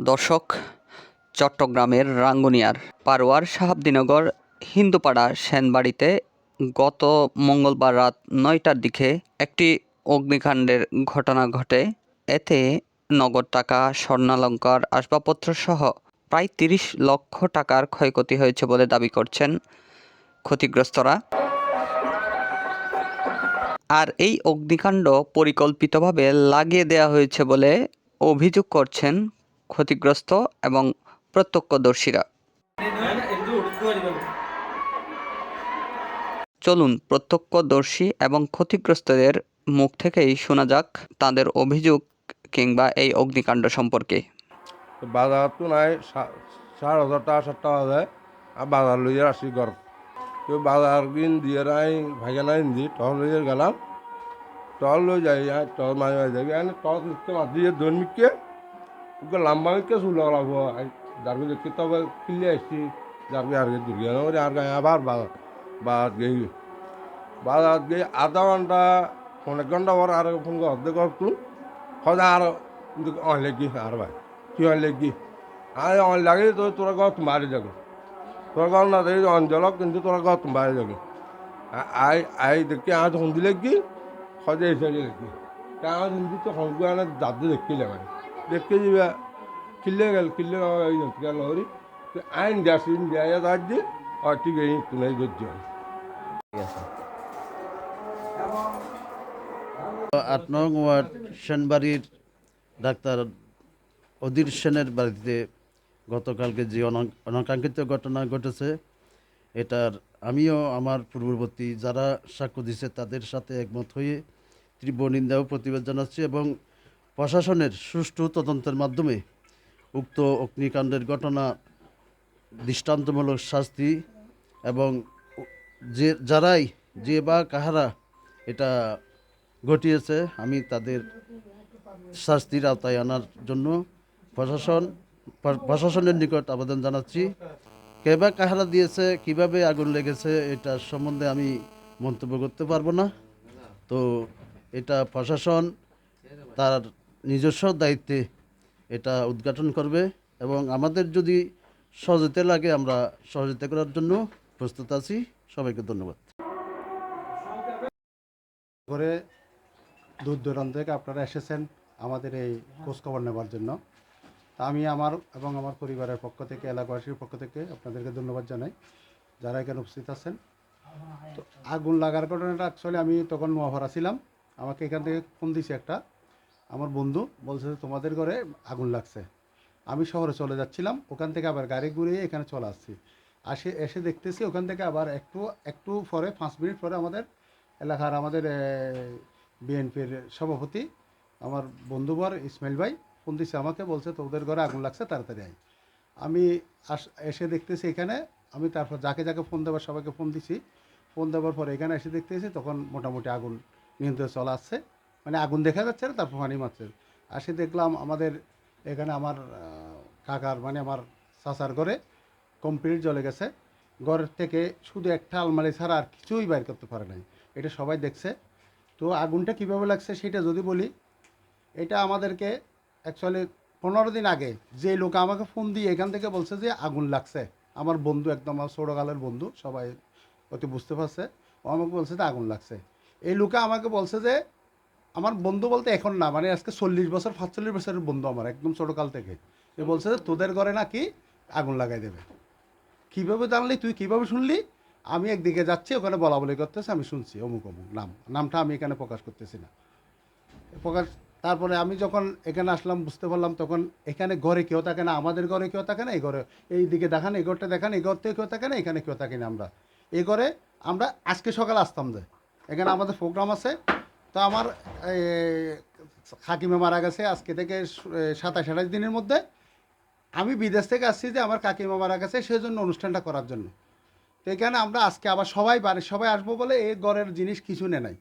দর্শক, চট্টগ্রামের রাঙ্গুনিয়ার পারোয়ার সাহাবদিনগর হিন্দুপাড়া সেনবাড়িতে গত মঙ্গলবার রাত নয়টার দিকে একটি অগ্নিকাণ্ডের ঘটনা ঘটে। এতে নগদ টাকা, স্বর্ণালঙ্কার, আসবাবপত্র সহ প্রায় তিরিশ লক্ষ টাকার ক্ষয়ক্ষতি হয়েছে বলে দাবি করছেন ক্ষতিগ্রস্তরা। আর এই অগ্নিকাণ্ড পরিকল্পিতভাবে লাগিয়ে দেওয়া হয়েছে বলে অভিযোগ করছেন ক্ষতিগ্রস্ত এবং প্রত্যক্ষদর্শীরা। চলুন, প্রত্যক্ষদর্শী এবং ক্ষতিগ্রস্তদের মুখ থেকেই শোনা যাক তাদের অভিযোগ কিংবা এই অগ্নিকাণ্ড সম্পর্কে। বাজার তো নাই চার হাজার টাকা সাত টাকা যায় আর বাজার লইয়ে আসি ঘর। তো বাজার কিন দিয়ে নাই ভাইয়া নাই দি টল লইয়ে গেলাম। টল লই যাই টল মাঝে মাঝে আর টল মাছ দিয়ে দৈনিককে ওকে লম্বা মিকে চুল লাগবো যার দেখি তবে কিনলে আসছি যার আর দুর্গা আর গায়ে আবার বাজার গেই বাজার গিয়ে আধা ঘণ্টা অনেক ঘণ্টা পর আর ফোন করতে করতুন হয়তো আর অনেক কি আর ভাই কি অনেক কি আর অনেক লাগে তো তোরা গাও তোমারই যাবে তোরা গাও না দেয় অঞ্চলক কিন্তু তোরা গাও তোমারই যাবে আই আই দেখি আজ সন্ধিলে কি হয়তো এসে কি তা আমার হিন্দি তো আনে দাদু দেখিলে মানে দেখতে যাবে কিল্লে গেল কিল্লে গেল আইন ইন দেয় তার যে আর ঠিক এই তুমি ধৈর্য আট নং ওয়ার্ড, সেনবাড়ির ডাক্তার অধীর সেনের বাড়িতে গতকালকে যে অনা- অনাকাঙ্ক্ষিত ঘটনা ঘটেছে, এটার আমিও আমার পূর্ববর্তী যারা সাক্ষ্য দিছে তাদের সাথে একমত হয়ে তীব্র নিন্দা ও প্রতিবাদ জানাচ্ছি এবং প্রশাসনের সুষ্ঠু তদন্তের মাধ্যমে উক্ত অগ্নিকাণ্ডের ঘটনা দৃষ্টান্তমূলক শাস্তি এবং যে যারাই যে বা কাহারা এটা ঘটিয়েছে, আমি তাদের শাস্তির আওতায় আনার জন্য প্রশাসন, প্রশাসনের নিকট আবেদন জানাচ্ছি। কে বা কাহারা দিয়েছে, কীভাবে আগুন লেগেছে, এটা সম্বন্ধে আমি মন্তব্য করতে পারব না। তো এটা প্রশাসন, তার নিজস্ব দায়িত্বে এটা উদ্ঘাটন করবে এবং আমাদের যদি সহযোগিতা লাগে আমরা সহযোগিতা করার জন্য প্রস্তুত আছি। সবাইকে ধন্যবাদ। করে দূর দূরান্ত থেকে আপনারা এসেছেন আমাদের এই খোঁজখবর নেওয়ার জন্য। তা আমি আমার এবং আমার পরিবারের পক্ষ থেকে, এলাকাবাসীর পক্ষ থেকে আপনাদেরকে ধন্যবাদ জানাই, যারা এখানে উপস্থিত আছেন। তো আগুন লাগার ঘটনাটা অ্যাকচুয়ালি আমি তখন নোয়াভাড়া ছিলাম। আমাকে এখান থেকে ফোন দিছে একটা। আমার বন্ধু বলছে তোমাদের ঘরে আগুন লাগছে। আমি শহরে চলে যাচ্ছিলাম, ওখান থেকে আবার গাড়ি ঘুরিয়ে এখানে চলে আসছি। আসে, এসে দেখতেছি ওখান থেকে আবার একটু একটু পরে, পাঁচ মিনিট পরে আমাদের এলাকার আমাদের বিএনপির সভাপতি, আমার বন্ধুবর ইসমাইল ভাই, ফোন দিচ্ছে আমাকে, বলছে, তোদের ঘরে আগুন লাগছে, তাড়াতাড়ি আয়। আমি আস, এসে দেখতেছি এখানে, আমি তারপর যাকে যাকে ফোন দেওয়ার সবাইকে ফোন দিছি। ফোন দেওয়ার পরে এখানে এসে দেখতেছি তখন মোটামুটি আগুন নিয়ন্ত্রণে চলে আসছে। মানে আগুন দেখা যাচ্ছে না, তারপর পানি মারছে। আসে দেখলাম আমাদের এখানে আমার কাকার মানে আমার চাচার ঘরে কমপ্লিট জ্বলে গেছে। ঘর থেকে শুধু একটা আলমারি ছাড়া আর কিছুই বাইর করতে পারে নাই। এটা সবাই দেখছে। তো আগুনটা কীভাবে লাগছে সেটা যদি বলি, এটা আমাদেরকে অ্যাকচুয়ালি পনেরো দিন আগে যে লোক আমাকে ফোন দিয়ে এখান থেকে বলছে যে আগুন লাগছে। আমার বন্ধু একদম, আমার ছোটোকালের বন্ধু, সবাই অতি বুঝতে পারছে। ও আমাকে বলছে যে আগুন লাগছে। এই লোকে আমাকে বলছে যে আমার বন্ধু বলতে এখন না মানে আজকে চল্লিশ বছর, সাতচল্লিশ বছরের বন্ধু আমার, একদম ছোটোকাল থেকে। সে বলছে যে, তোদের ঘরে নাকি আগুন লাগাই দেবে? কীভাবে জানলি তুই, কীভাবে শুনলি? আমি একদিকে যাচ্ছি, ওখানে বলা বলি করতেছে, আমি শুনছি অমুক অমুক নাম। নামটা আমি এখানে প্রকাশ করতেছি না। প্রকাশ, তারপরে আমি যখন এখানে আসলাম, বুঝতে পারলাম তখন এখানে ঘরে কেউ থাকে না, আমাদের ঘরে কেউ থাকে না, এই ঘরে, এই দিকে দেখান, এই ঘরটা দেখান, এই ঘর থেকে কেউ থাকে না, এখানে কেউ থাকে না আমরা। এই ঘরে আমরা আজকে সকালে আসতাম যে। এখানে আমাদের প্রোগ্রাম আছে তো আমার কাকিমা মারা গেছে আজকে থেকে সাতাশ আঠাশ দিনের মধ্যে। আমি বিদেশ থেকে আসছি যে আমার কাকিমা মারা গেছে সেই জন্য অনুষ্ঠানটা করার জন্য। তো এখানে আমরা আজকে আবার সবাই বাড়ির সবাই আসব বলে এই ঘরের জিনিস কিছু নে নাই।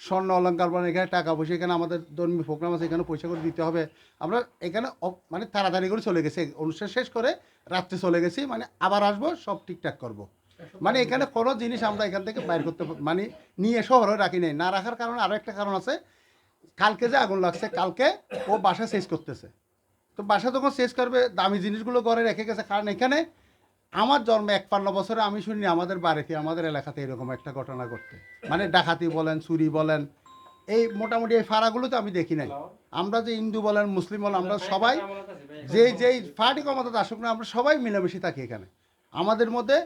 স্বর্ণ অলঙ্কার মানে এখানে টাকা পয়সা, এখানে আমাদের ধর্মীয় প্রোগ্রাম আছে, এখানে পয়সা করে দিতে হবে। আমরা এখানে মানে তাড়াতাড়ি করে চলে গেছি। অনুষ্ঠান শেষ করে রাত্রে চলে গেছি মানে আবার আসব, সব ঠিকঠাক করব। মানে এখানে কোনো জিনিস আমরা এখান থেকে বাইর করতে মানে নিয়ে শহরে রাখি নাই। না রাখার কারণে আরও একটা কারণ আছে। কালকে যে আগুন লাগছে, কালকে ও বাসা শেষ করতেছে। তো তো বাসা যখন শেষ করবে, দামি জিনিসগুলো ঘরে রেখে গেছে, কারণ এখানে আমার জন্ম একপান্ন বছরে আমি শুনি আমাদের বাড়িতে, আমাদের এলাকাতে এরকম একটা ঘটনা ঘটতে মানে ডাকাতি বলেন, চুরি বলেন, এই মোটামুটি এই ফাড়াগুলোতে আমি দেখি নাই। আমরা যে হিন্দু বলেন, মুসলিম বলেন, আমরা সবাই যে যেই পার্টি ক্ষমতা আসুক না, আমরা সবাই মিলেমিশে থাকি এখানে। আমাদের মধ্যে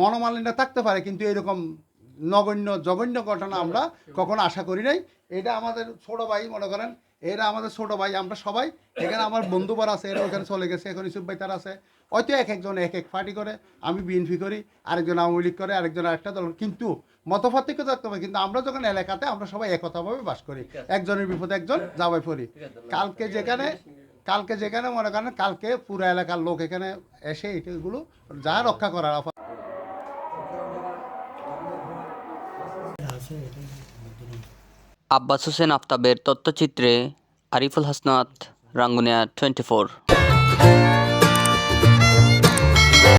মনোমালিন্য থাকতে পারে কিন্তু এরকম নগণ্য জঘন্য ঘটনা আমরা কখনো আশা করি নাই। এটা আমাদের ছোট ভাই মনে করেন এরা আমাদের ছোট ভাই আমরা সবাই। এখানে আমার বন্ধুবার আছে এরা ওখানে চলে গেছে এখন ইসুফ ভাই তার আছে। হয়তো এক একজন এক এক পার্টি করে আমি বিএনপি করি আরেকজন আওয়ামী লীগ করে আরেকজন আরেকটা দল কিন্তু মতপার্থক্য থাকতে হবে কিন্তু আমরা যখন এলাকাতে আমরা সবাই একতাভাবে বাস করি। একজনের বিপদে একজন যাওয়াই পড়ি। কালকে যেখানে কালকে যেখানে মনে করেন কালকে পুরো এলাকার লোক এখানে এসে এগুলো যা রক্ষা করার আব্বাস হোসেন আফতাবের তথ্যচিত্রে আরিফুল হাসনাত রাঙ্গুনিয়া টোয়েন্টি